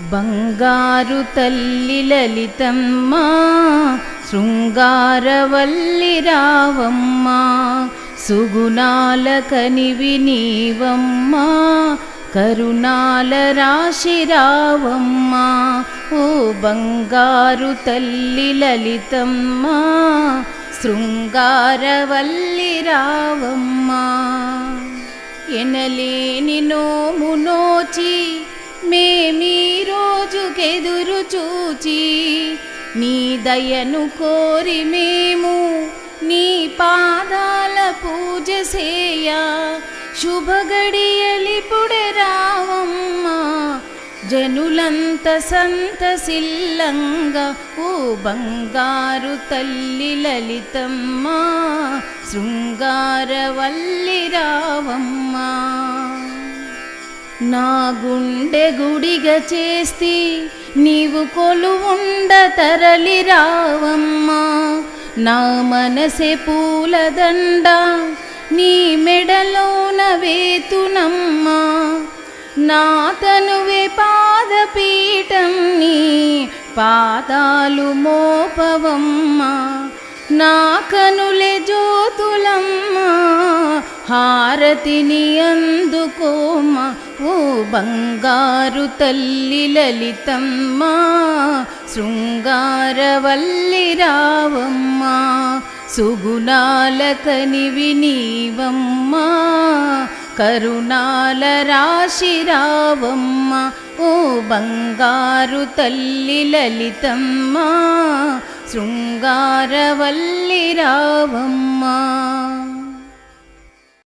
బంగారు తల్లి లలితమ్మ శృంగారవల్లి రావమ్మ సుగుణాల కనివి నీవమ్మ కరుణాల రాశి రావమ్మ. ఓ బంగారు తల్లి లలితమ్మ శృంగారవల్లి రావమ్మ. ఎనలేని నోమునోచి మేమి ఎదురు చూచి నీ దయను కోరి మేము నీ పాదాల పూజ సేయ శుభగడియలిపుడే రావమ్మా జనులంత సంతసిల్లంగా ఓ బంగారు తల్లి లలితమ్మ శృంగారవల్లి రావమ్మా. నా గుండె గుడిగా చేస్తి నీవు కొలువుండ తరలి రావమ్మా. నా మనసే పూలదండ నీ మెడలోన వేతునమ్మా. నా తనువే పాదపీఠం నీ పాదాలు మోపవమ్మా. నా కనులే జ్యోతులమ్మా. హారతిని అంద బంగారు తల్లి లలితమ్మ శృంగారవల్లి రావమ్మ సుగుణాల కనివి నీవమ్మ కరుణాల రాశి రావమ్మ. ఓ బంగారు తల్లి లలితమ్మ శృంగారవల్లి రావమ్మ.